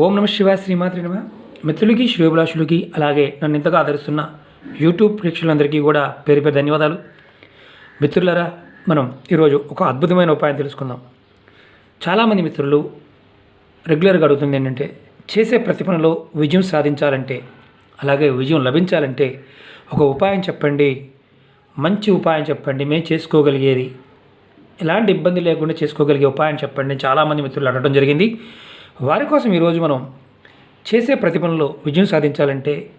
ఓం నమ శివా శ్రీమాత్రి నమ. మిత్రులకి శ్రేయోభిలాషులకి అలాగే నన్ను ఇంతగా ఆదరిస్తున్న యూట్యూబ్ ప్రేక్షకులందరికీ కూడా పేరు పేరు ధన్యవాదాలు. మిత్రులరా మనం ఈరోజు ఒక అద్భుతమైన ఉపాయం తెలుసుకుందాం. చాలామంది మిత్రులు రెగ్యులర్గా అడుగుతుంది ఏంటంటే చేసే ప్రతి పనిలో విజయం సాధించాలంటే అలాగే విజయం లభించాలంటే ఒక ఉపాయం చెప్పండి మంచి ఉపాయం చెప్పండి మేము చేసుకోగలిగేది. ఎలాంటి ఇబ్బంది లేకుండా చేసుకోగలిగే ఉపాయం చెప్పండి చాలామంది మిత్రులు అడగడం జరిగింది. వారి కోసం ఈరోజు మనం చేసే ప్రతి పనిలో విజయం సాధించాలంటే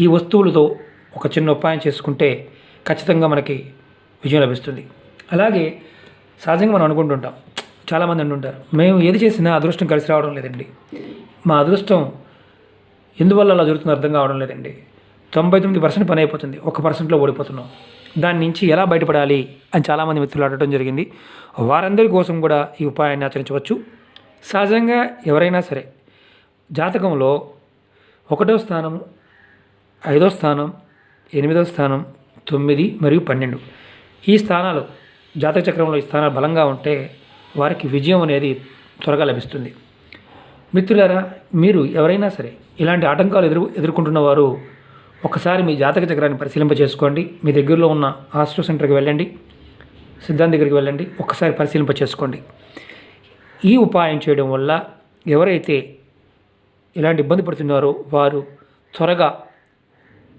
ఈ వస్తువులతో ఒక చిన్న ఉపాయం చేసుకుంటే ఖచ్చితంగా మనకి విజయం లభిస్తుంది. అలాగే సహజంగా మనం అనుకుంటుంటాం చాలామంది అంటుంటారు మేము ఏది చేసినా అదృష్టం కలిసి రావడం లేదండి. మా అదృష్టం ఎందువల్ల అలా జరుగుతుందో అర్థం కావడం లేదండి. తొంభై తొమ్మిది పర్సెంట్ పని అయిపోతుంది ఒక పర్సెంట్లో ఓడిపోతున్నాం. దాని నుంచి ఎలా బయటపడాలి? అని చాలామంది మిత్రులు అడగడం జరిగింది. వారందరి కోసం కూడా ఈ ఉపాయాన్ని ఆచరించవచ్చు. సహజంగా ఎవరైనా సరే జాతకంలో ఒకటో స్థానం ఐదో స్థానం ఎనిమిదో స్థానం తొమ్మిది మరియు పన్నెండు. ఈ స్థానాలు జాతక చక్రంలో ఈ స్థానాలు బలంగా ఉంటే వారికి విజయం అనేది త్వరగా లభిస్తుంది. మిత్రులారా మీరు ఎవరైనా సరే ఇలాంటి ఆటంకాలు ఎదురు ఎదుర్కొంటున్న వారు ఒకసారి మీ జాతక చక్రాన్ని పరిశీలింప చేసుకోండి. మీ దగ్గరలో ఉన్న ఆస్ట్రో సెంటర్కి వెళ్ళండి. సిద్ధాంత్ దగ్గరికి వెళ్ళండి. ఒకసారి పరిశీలింప చేసుకోండి. ఈ ఉపాయం చేయడం వల్ల ఎవరైతే ఇలాంటి ఇబ్బంది పడుతున్నారో వారు త్వరగా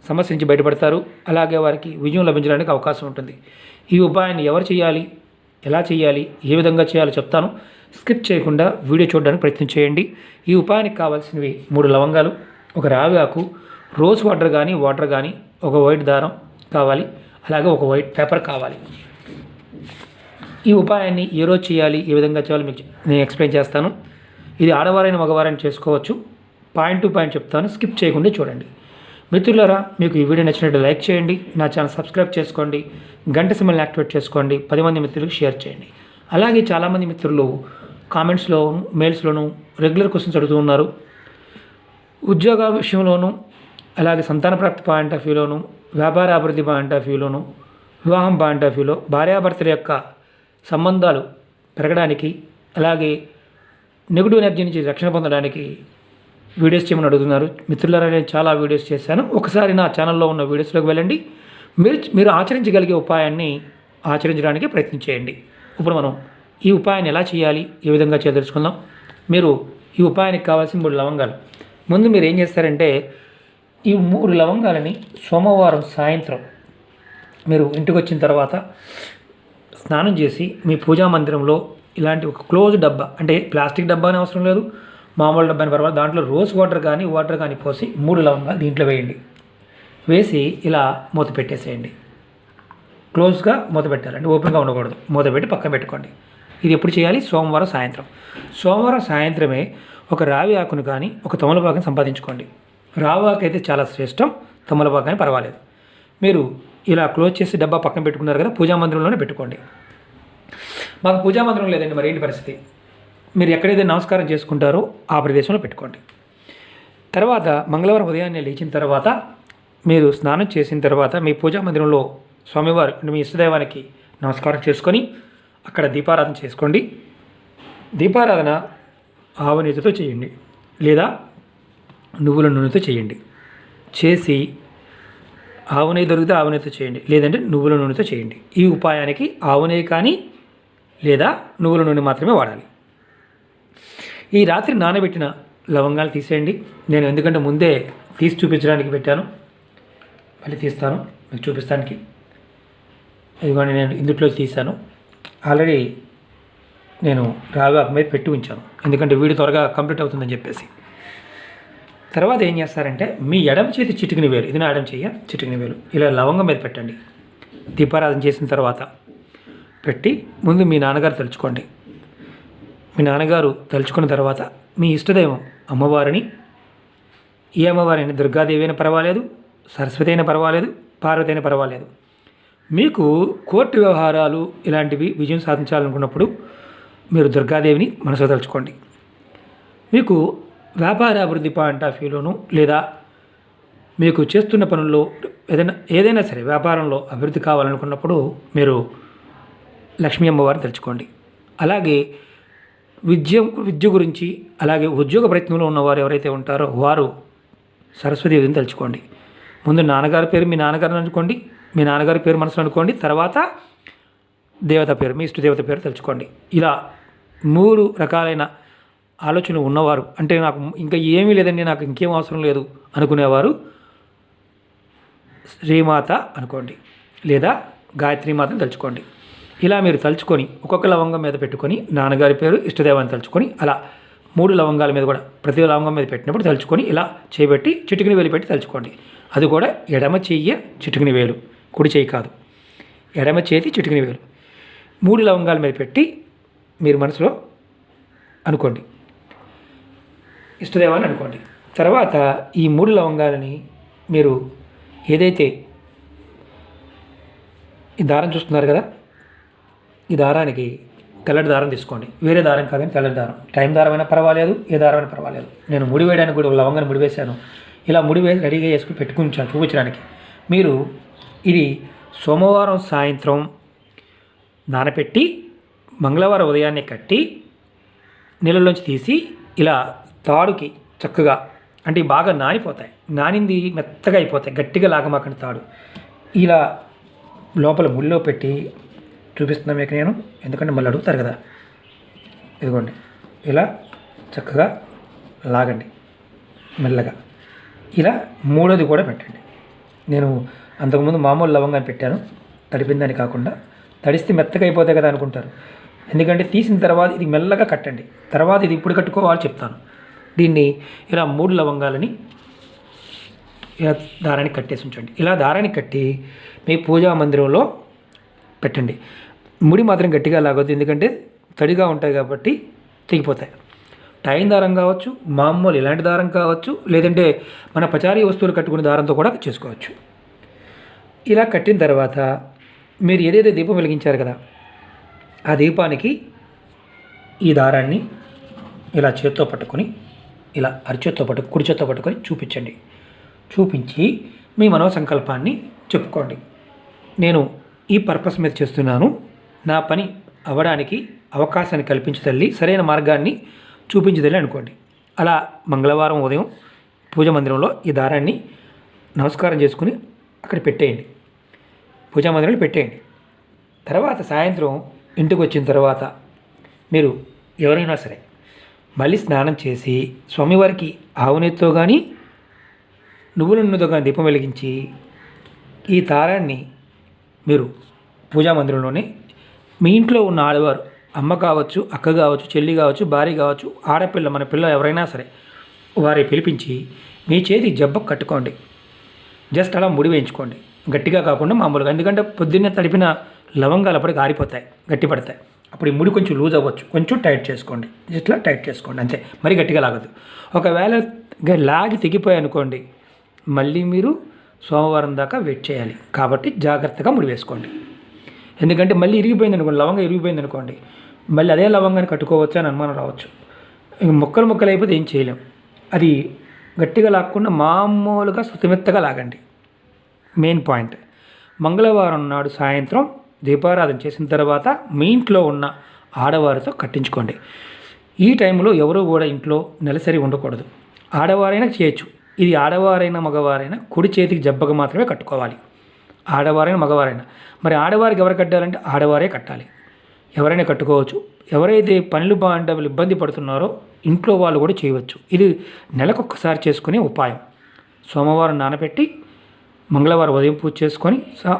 సమస్య నుంచి బయటపడతారు. అలాగే వారికి విజయం లభించడానికి అవకాశం ఉంటుంది. ఈ ఉపాయాన్ని ఎవరు చేయాలి? ఎలా చేయాలి? ఏ విధంగా చేయాలో చెప్తాను. స్కిప్ చేయకుండా వీడియో చూడడానికి ప్రయత్నం చేయండి. ఈ ఉపాయానికి కావాల్సినవి మూడు లవంగాలు ఒక రావి ఆకు రోజ్ వాటర్ కానీ వాటర్ కానీ ఒక వైట్ దారం కావాలి. అలాగే ఒక వైట్ పేపర్ కావాలి. ఈ ఉపాయాన్ని ఏ రోజు చేయాలి ఏ విధంగా చేయాలి మీకు నేను ఎక్స్ప్లెయిన్ చేస్తాను. ఇది ఆడవారైన మగవారైన చేసుకోవచ్చు. పాయింట్ టు పాయింట్ చెప్తాను స్కిప్ చేయకుండా చూడండి. మిత్రులారా మీకు ఈ వీడియో నచ్చినట్టు లైక్ చేయండి నా ఛానల్ సబ్స్క్రైబ్ చేసుకోండి గంట సిమ్మల్ని యాక్టివేట్ చేసుకోండి పది మంది మిత్రులకు షేర్ చేయండి. అలాగే చాలామంది మిత్రులు కామెంట్స్లో మెయిల్స్లోను రెగ్యులర్ క్వశ్చన్స్ అడుగుతూ ఉన్నారు. ఉద్యోగ విషయంలోనూ అలాగే సంతాన ప్రాప్తి పాయింట్ ఆఫ్ వ్యూలోను వ్యాపార అభివృద్ధి పాయింట్ ఆఫ్ వ్యూలోను వివాహం పాయింట్ ఆఫ్ వ్యూలో భార్యాభర్తల యొక్క సంబంధాలు పెరగడానికి అలాగే నెగిటివ్ ఎనర్జీ నుంచి రక్షణ పొందడానికి వీడియోస్ చేయమని అడుగుతున్నారు. మిత్రులారా నేను చాలా వీడియోస్ చేశాను. ఒకసారి నా ఛానల్లో ఉన్న వీడియోస్లోకి వెళ్ళండి. మీరు మీరు ఆచరించగలిగే ఉపాయాన్ని ఆచరించడానికి ప్రయత్నం చేయండి. ఇప్పుడు మనం ఈ ఉపాయాన్ని ఎలా చేయాలి ఏ విధంగా చేయదలుచుకుందాం మీరు ఈ ఉపాయానికి కావాల్సిన మూడు లవంగాలు. ముందు మీరు ఏం చేస్తారంటే ఈ మూడు లవంగాలని సోమవారం సాయంత్రం మీరు ఇంటికి వచ్చిన తర్వాత స్నానం చేసి మీ పూజా మందిరంలో ఇలాంటి ఒక క్లోజ్ డబ్బా అంటే ప్లాస్టిక్ డబ్బా అని అవసరం లేదు మామూలు డబ్బా అని పర్వాలేదు దాంట్లో రోజ్ వాటర్ కానీ వాటర్ కానీ పోసి మూడు లవంగా దీంట్లో వేయండి. వేసి ఇలా మూత పెట్టేసేయండి. క్లోజ్గా మూత పెట్టాలండి ఓపెన్గా ఉండకూడదు మూత పెట్టి పక్కన పెట్టుకోండి. ఇది ఎప్పుడు చేయాలి? సోమవారం సాయంత్రం. సోమవారం సాయంత్రమే ఒక రావి ఆకును కానీ ఒక తమలపాకుని సంపాదించుకోండి. రావి ఆకు అయితే చాలా శ్రేష్టం తమలపాకు కానీ పర్వాలేదు. మీరు ఇలా క్లోజ్ చేసి డబ్బా పక్కన పెట్టుకున్నారు కదా పూజా మందిరంలోనే పెట్టుకోండి. మాకు పూజా మందిరం లేదండి మరి ఏంటి పరిస్థితి? మీరు ఎక్కడైతే నమస్కారం చేసుకుంటారో ఆ ప్రదేశంలో పెట్టుకోండి. తర్వాత మంగళవారం ఉదయాన్నే లేచిన తర్వాత మీరు స్నానం చేసిన తర్వాత మీ పూజా మందిరంలో స్వామివారు మీ ఇష్టదైవానికి నమస్కారం చేసుకొని అక్కడ దీపారాధన చేసుకోండి. దీపారాధన ఆవనీతితో చేయండి. లేదా నువ్వుల నూనెతో చేయండి. చేసి ఆవు నెయ్యి దొరికితే ఆవు నెయ్యితో చేయండి. లేదంటే నువ్వుల నూనెతో చేయండి. ఈ ఉపాయానికి ఆవు నెయ్యి కానీ లేదా నువ్వుల నూనె మాత్రమే వాడాలి. ఈ రాత్రి నానబెట్టిన లవంగాలు తీసేయండి. నేను ఎందుకంటే ముందే తీసి చూపించడానికి పెట్టాను. మళ్ళీ తీస్తాను. మీకు చూపిస్తానికి. ఇదిగోండి నేను ఇందుట్లో తీశాను. ఆల్రెడీ నేను రాగా మీద పెట్టి ఉంచాను. ఎందుకంటే వీడియో త్వరగా కంప్లీట్ అవుతుందని చెప్పేసి. తర్వాత ఏం చేస్తారంటే మీ ఎడమ చేతి చిటికిన వేలు ఇది నా ఎడమ చెయ్య చిటికిన వేలు ఇలా లవంగం మీద పెట్టండి. దీపారాధన చేసిన తర్వాత పెట్టి ముందు మీ నాన్నగారు తలుచుకోండి. మీ నాన్నగారు తలుచుకున్న తర్వాత మీ ఇష్టదైవం అమ్మవారిని ఏ అమ్మవారిని దుర్గాదేవి అయినా పర్వాలేదు సరస్వతి అయినా పర్వాలేదు పార్వతి అయినా పర్వాలేదు. మీకు కోర్టు వ్యవహారాలు ఇలాంటివి విజయం సాధించాలనుకున్నప్పుడు మీరు దుర్గాదేవిని మనసులో తలుచుకోండి. మీకు వ్యాపార అభివృద్ధి పాయింట్ ఆఫ్ వ్యూలోను లేదా మీకు చేస్తున్న పనుల్లో ఏదైనా ఏదైనా సరే వ్యాపారంలో అభివృద్ధి కావాలనుకున్నప్పుడు మీరు లక్ష్మీ అమ్మవారిని తెలుసుకోండి. అలాగే విద్య విద్య గురించి అలాగే ఉద్యోగ ప్రయత్నంలో ఉన్నవారు ఎవరైతే ఉంటారో వారు సరస్వతీదేవిని తలుచుకోండి ముందు నాన్నగారి పేరు మీ నాన్నగారిని అనుకోండి మీ నాన్నగారి పేరు మనసులో అనుకోండి తర్వాత దేవత పేరు మీ ఇష్ట దేవత పేరు తలుచుకోండి ఇలా మూడు రకాలైన ఆలోచన ఉన్నవారు. అంటే నాకు ఇంకా ఏమీ లేదండి నాకు ఇంకేం అవసరం లేదు అనుకునేవారు. శ్రీమాత అనుకోండి లేదా గాయత్రి మాతను తలుచుకోండి. ఇలా మీరు తలుచుకొని ఒక్కొక్క లవంగం మీద పెట్టుకొని నాన్నగారి పేరు ఇష్టదేవాన్ని తలుచుకొని అలా మూడు లవంగాల మీద కూడా ప్రతి లవంగం మీద పెట్టినప్పుడు తలుచుకొని ఇలా చేపెట్టి చిటికిని వేలు పెట్టి తలుచుకోండి. అది కూడా ఎడమ చెయ్యి చిటికిని వేలు కుడి చేయి కాదు. ఎడమ చేతి చిటికిని వేలు. మూడు లవంగాల మీద పెట్టి మీరు మనసులో అనుకోండి. ఇష్టదేవాన్ని అనుకోండి. తర్వాత ఈ మూడు లవంగాలని మీరు ఏదైతే ఈ దారం చూస్తున్నారు కదా ఈ దారానికి తెల్లటి దారం తీసుకోండి. వేరే దారం కాదని తెల్లటి దారం. టైం దారమైనా పర్వాలేదు ఏ దారమైనా పర్వాలేదు. నేను ముడి వేయడానికి కూడా లవంగాన్ని ముడి వేశాను. ఇలా ముడి వేసి రెడీగా చేసుకుని పెట్టుకుని చూపించడానికి. మీరు ఇది సోమవారం సాయంత్రం నానపెట్టి మంగళవారం ఉదయాన్నే కట్టి నీళ్ళలోంచి తీసి ఇలా తాడుకి చక్కగా అంటే బాగా నానిపోతాయి. నానింది మెత్తగా అయిపోతాయి. గట్టిగా లాగమాకండి తాడు. ఇలా లోపల ముళ్ళో పెట్టి చూపిస్తున్నా మీకు నేను. ఎందుకంటే మళ్ళీ అడుగుతారు కదా. ఇదిగోండి. ఇలా చక్కగా లాగండి. మెల్లగా. ఇలా మూడోది కూడా పెట్టండి. నేను అంతకుముందు మామూలు లవంగాన్ని పెట్టాను. తడిపిందని కాకుండా. తడిస్తే మెత్తగా అయిపోతాయి కదా అనుకుంటారు. ఎందుకంటే తీసిన తర్వాత ఇది మెల్లగా కట్టండి. తర్వాత ఇది ఇప్పుడు కట్టుకోవాలి చెప్తాను. దీన్ని ఇలా మూడు లవంగాలని ఇలా దారాన్ని కట్టేసి ఉంచండి. ఇలా దారాన్ని కట్టి మీ పూజా మందిరంలో పెట్టండి. ముడి మాత్రం గట్టిగా లాగొద్దు ఎందుకంటే తడిగా ఉంటాయి కాబట్టి తెగిపోతాయి. టైం దారం కావచ్చు మామూలు ఇలాంటి దారం కావచ్చు లేదంటే మన పచారీ వస్తువులు కట్టుకునే దారంతో కూడా చేసుకోవచ్చు. ఇలా కట్టిన తర్వాత మీరు ఏదైతే దీపం వెలిగించారు కదా ఆ దీపానికి ఈ దారాన్ని ఇలా చేత్తో పట్టుకొని ఇలా అరిచేత్తో పట్టు కుడిచేత్తో పట్టుకొని చూపించండి. చూపించి మీ మనోసంకల్పాన్ని చెప్పుకోండి. నేను ఈ పర్పస్ మీద చేస్తున్నాను. నా పని అవ్వడానికి అవకాశాన్ని కల్పించి తల్లి సరైన మార్గాన్ని చూపించదల్లి అనుకోండి. అలా మంగళవారం ఉదయం పూజ మందిరంలో ఈ దారాన్ని నమస్కారం చేసుకుని అక్కడ పెట్టేయండి. పూజా మందిరంలో పెట్టేయండి. తర్వాత సాయంత్రం ఇంటికి వచ్చిన తర్వాత మీరు ఎవరైనా సరే మళ్ళీ స్నానం చేసి స్వామివారికి ఆవునెత్తో కానీ నువ్వుల నూనెతో కానీ దీపం వెలిగించి ఈ తారాన్ని మీరు పూజా మందిరంలోనే మీ ఇంట్లో ఉన్న ఆడవారు అమ్మ కావచ్చు అక్క కావచ్చు చెల్లి కావచ్చు భార్య కావచ్చు ఆడపిల్ల మన పిల్ల ఎవరైనా సరే వారి పిలిపించి మీ చేతి జబ్బ కట్టుకోండి. జస్ట్ అలా ముడి వేయించుకోండి. గట్టిగా కాకుండా మామూలుగా. ఎందుకంటే పొద్దున్నే తడిపిన లవంగాలు అప్పటికి ఆరిపోతాయి గట్టి పడతాయి అప్పుడు ఈ ముడి కొంచెం లూజ్ అవ్వచ్చు. కొంచెం టైట్ చేసుకోండి. ఇట్లా టైట్ చేసుకోండి. అంతే. మరీ గట్టిగా లాగదు ఒకవేళ లాగి తెగిపోయి అనుకోండి మళ్ళీ మీరు సోమవారం దాకా వెయిట్ చేయాలి. కాబట్టి జాగ్రత్తగా ముడి వేసుకోండి. ఎందుకంటే మళ్ళీ ఇరిగిపోయింది అనుకోండి లవంగా ఇరిగిపోయింది అనుకోండి మళ్ళీ అదే లవంగాన్ని కట్టుకోవచ్చు అని అనుమానం రావచ్చు. ముక్కలు ముక్కలు అయిపోతే ఏం చేయలేం. అది గట్టిగా లాక్కుండా మామూలుగా సుతిమెత్తగా లాగండి. మెయిన్ పాయింట్ మంగళవారం నాడు సాయంత్రం దీపారాధన చేసిన తర్వాత మీ ఇంట్లో ఉన్న ఆడవారితో కట్టించుకోండి. ఈ టైంలో ఎవరు కూడా ఇంట్లో నెలసరి ఉండకూడదు. ఆడవారైనా చేయొచ్చు. ఇది ఆడవారైనా మగవారైనా కుడి చేతికి జబ్బగా మాత్రమే కట్టుకోవాలి. ఆడవారైనా మగవారైనా. మరి ఆడవారికి ఎవరు కట్టాలంటే ఆడవారే కట్టాలి. ఎవరైనా కట్టుకోవచ్చు. ఎవరైతే పనులు బాగుంటే ఇబ్బంది పడుతున్నారో ఇంట్లో వాళ్ళు కూడా చేయవచ్చు. ఇది నెలకొక్కసారి చేసుకునే ఉపాయం. సోమవారం నానబెట్టి మంగళవారం ఉదయం పూజ చేసుకొని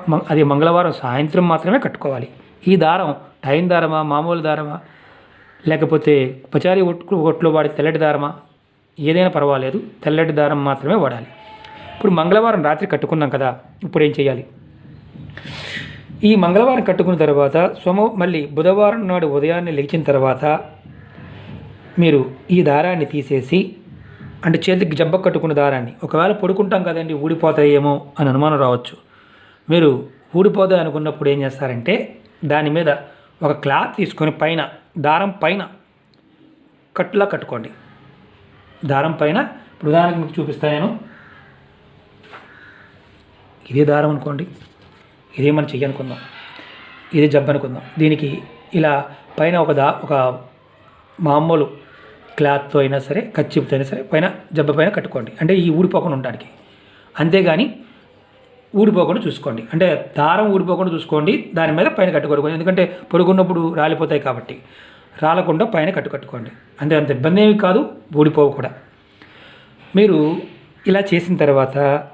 మ- అది మంగళవారం సాయంత్రం మాత్రమే కట్టుకోవాలి. ఈ దారం టైం దారమా మామూలు దారమా లేకపోతే పచారీ ఒట్టు ఒట్లో వాడే తెల్లటి దారమా ఏదైనా పర్వాలేదు తెల్లటి దారం మాత్రమే వాడాలి. ఇప్పుడు మంగళవారం రాత్రి కట్టుకున్నాం కదా ఇప్పుడు ఏం చేయాలి? ఈ మంగళవారం కట్టుకున్న తర్వాత సోమ మళ్ళీ బుధవారం నాడు ఉదయాన్నే లేచిన తర్వాత మీరు ఈ దారాన్ని తీసేసి అంటే చేతికి జబ్బ కట్టుకున్న దారాన్ని. ఒకవేళ పడుకుంటాం కదండి ఊడిపోతాయేమో అని అనుమానం రావచ్చు. మీరు ఊడిపోతాయి అనుకున్నప్పుడు ఏం చేస్తారంటే దాని మీద ఒక క్లాత్ తీసుకొని పైన దారం పైన కట్టులా కట్టుకోండి. దారం పైన ఇప్పుడు ఉదాహరణకు మీకు చూపిస్తాను నేను. ఇదే దారం అనుకోండి. ఇదే మనం చెయ్యి అనుకుందాం. ఇదే జబ్బు అనుకుందాం. దీనికి ఇలా పైన ఒక దా ఒక మామూలు క్లాత్తో అయినా సరే కచ్చిపుతో అయినా సరే పైన జబ్బ పైన కట్టుకోండి. అంటే ఈ ఊడిపోకుండా ఉండడానికి. అంతేగాని ఊడిపోకుండా చూసుకోండి. అంటే దారం ఊడిపోకుండా చూసుకోండి దాని మీద పైన కట్టుకోండి. ఎందుకంటే పొడుగున్నప్పుడు రాలిపోతాయి కాబట్టి. రాలకుండా పైన కట్టు కట్టుకోండి. అంతే అంత. ఇబ్బంది ఏమి కాదు ఊడిపోవు కూడా. మీరు ఇలా చేసిన తర్వాత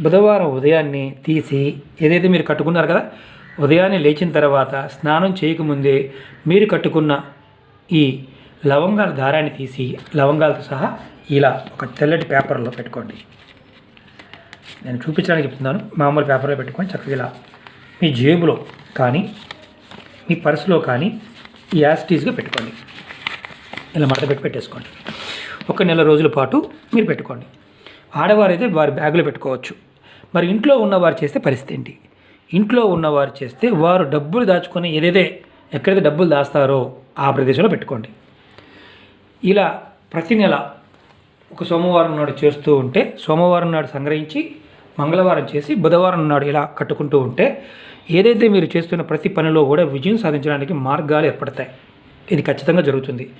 బుధవారం ఉదయాన్నే తీసి ఏదైతే మీరు కట్టుకున్నారు కదా ఉదయాన్నే లేచిన తర్వాత స్నానం చేయకముందే మీరు కట్టుకున్న ఈ లవంగాల దారాన్ని తీసి లవంగాలతో సహా ఇలా ఒక తెల్లటి పేపర్లో పెట్టుకోండి. నేను చూపించడానికి చెప్తున్నాను మామూలు పేపర్లో పెట్టుకొని చక్కగా ఇలా మీ జేబులో కానీ మీ పర్సులో కానీ ఈ యాస్టీస్గా పెట్టుకోండి. ఇలా మడత పెట్టి పెట్టేసుకోండి. ఒక నెల రోజుల పాటు మీరు పెట్టుకోండి. ఆడవారైతే వారి బ్యాగులో పెట్టుకోవచ్చు. మరి ఇంట్లో ఉన్నవారు చేస్తే పరిస్థితి ఏంటి? ఇంట్లో ఉన్నవారు చేస్తే వారు డబ్బులు దాచుకొని ఏదైతే ఎక్కడైతే డబ్బులు దాస్తారో ఆ ప్రదేశంలో పెట్టుకోండి. ఇలా ప్రతి నెల ఒక సోమవారం నాడు చేస్తూ ఉంటే సోమవారం నాడు సంగ్రహించి మంగళవారం చేసి బుధవారం నాడు ఇలా కట్టుకుంటూ ఉంటే ఏదైతే మీరు చేస్తున్న ప్రతి పనిలో కూడా విజయం సాధించడానికి మార్గాలు ఏర్పడతాయి. ఇది ఖచ్చితంగా జరుగుతుంది.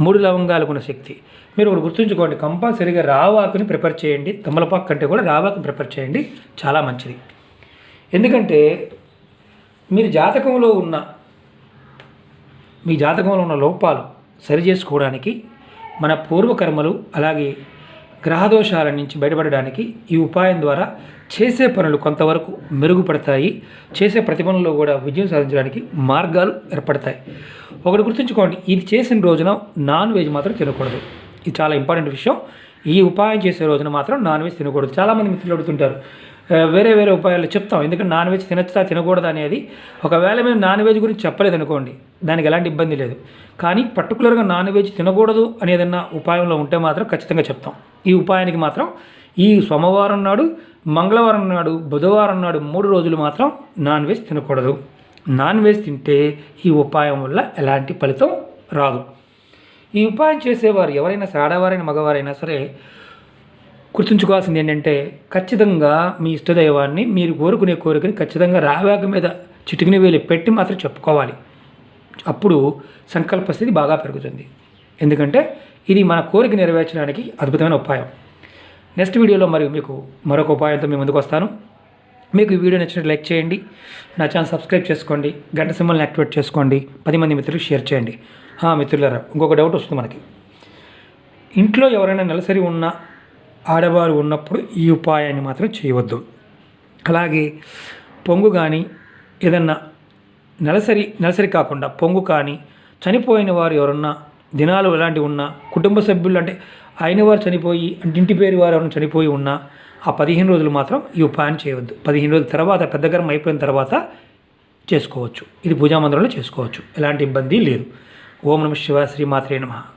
మూడు లవంగాలు ఉన్న శక్తి. మీరు ఒకటి గుర్తుంచుకోండి కంపల్సరీగా రావాకుని ప్రిపేర్ చేయండి తమలపాకు కంటే కూడా రావాకుని ప్రిపేర్ చేయండి చాలా మంచిది. ఎందుకంటే మీరు జాతకంలో ఉన్న మీ జాతకంలో ఉన్న లోపాలు సరి చేసుకోవడానికి మన పూర్వకర్మలు అలాగే గ్రహదోషాల నుంచి బయటపడడానికి ఈ ఉపాయం ద్వారా చేసే పనులు కొంతవరకు మెరుగుపడతాయి. చేసే ప్రతి పనుల్లో కూడా విజయం సాధించడానికి మార్గాలు ఏర్పడతాయి. ఒకటి గుర్తుంచుకోండి ఇది చేసిన రోజున నాన్ వెజ్ మాత్రం తినకూడదు. ఇది చాలా ఇంపార్టెంట్ విషయం. ఈ ఉపాయం చేసే రోజున మాత్రం నాన్ వెజ్ తినకూడదు. చాలామంది మిత్రులు అడుగుతుంటారు వేరే వేరే ఉపాయాలు చెప్తాం ఎందుకంటే నాన్ వెజ్ తినచ్చా తినకూడదు అనేది. ఒకవేళ మేము నాన్ వెజ్ గురించి చెప్పలేదు అనుకోండి దానికి ఎలాంటి ఇబ్బంది లేదు. కానీ పర్టికులర్గా నాన్ వెజ్ తినకూడదు అనేదన్నా ఉపాయంలో ఉంటే మాత్రం ఖచ్చితంగా చెప్తాం. ఈ ఉపాయానికి మాత్రం ఈ సోమవారం నాడు మంగళవారం నాడు బుధవారం నాడు మూడు రోజులు మాత్రం నాన్ వెజ్ తినకూడదు. నాన్ వెజ్ తింటే ఈ ఉపాయం వల్ల ఎలాంటి ఫలితం రాదు. ఈ ఉపాయం చేసేవారు ఎవరైనా సరే ఆడవారైనా మగవారైనా సరే గుర్తుంచుకోవాల్సింది ఏంటంటే ఖచ్చితంగా మీ ఇష్టదైవాన్ని మీరు కోరుకునే కోరికని ఖచ్చితంగా రావాక మీద చిటికిన వేలు పెట్టి మాత్రం చెప్పుకోవాలి. అప్పుడు సంకల్ప స్థితి బాగా పెరుగుతుంది. ఎందుకంటే ఇది మన కోరిక నెరవేర్చడానికి అద్భుతమైన ఉపాయం. నెక్స్ట్ వీడియోలో మరి మీకు మరొక ఉపాయంతో మేము ముందుకు వస్తాను. మీకు ఈ వీడియో నచ్చినట్టు లైక్ చేయండి. నా ఛానల్ సబ్స్క్రైబ్ చేసుకోండి. గంట సింబల్ని యాక్టివేట్ చేసుకోండి. పది మంది మిత్రులు షేర్ చేయండి. ఆ, మిత్రులారా ఇంకొక డౌట్ వస్తుంది మనకి. ఇంట్లో ఎవరైనా నెలసరి ఉన్న ఆడవారు ఉన్నప్పుడు ఈ ఉపాయాన్ని మాత్రం చేయవద్దు. అలాగే పొంగు కానీ ఏదన్నా నెలసరి నెలసరి కాకుండా పొంగు కానీ చనిపోయిన వారు ఎవరన్నా దినాలు ఎలాంటివి ఉన్నా కుటుంబ సభ్యులు అంటే అయిన వారు చనిపోయి అంటే ఇంటి పేరు వారు ఎవరైనా చనిపోయి ఉన్నా ఆ పదిహేను రోజులు మాత్రం ఈ ఉపాయం చేయవద్దు. పదిహేను రోజుల తర్వాత పెద్ద గర్భం అయిపోయిన తర్వాత చేసుకోవచ్చు. ఇది పూజామందిరంలో చేసుకోవచ్చు. ఎలాంటి ఇబ్బంది లేదు. ఓం నమ శివ శ్రీమాత్రే నమః.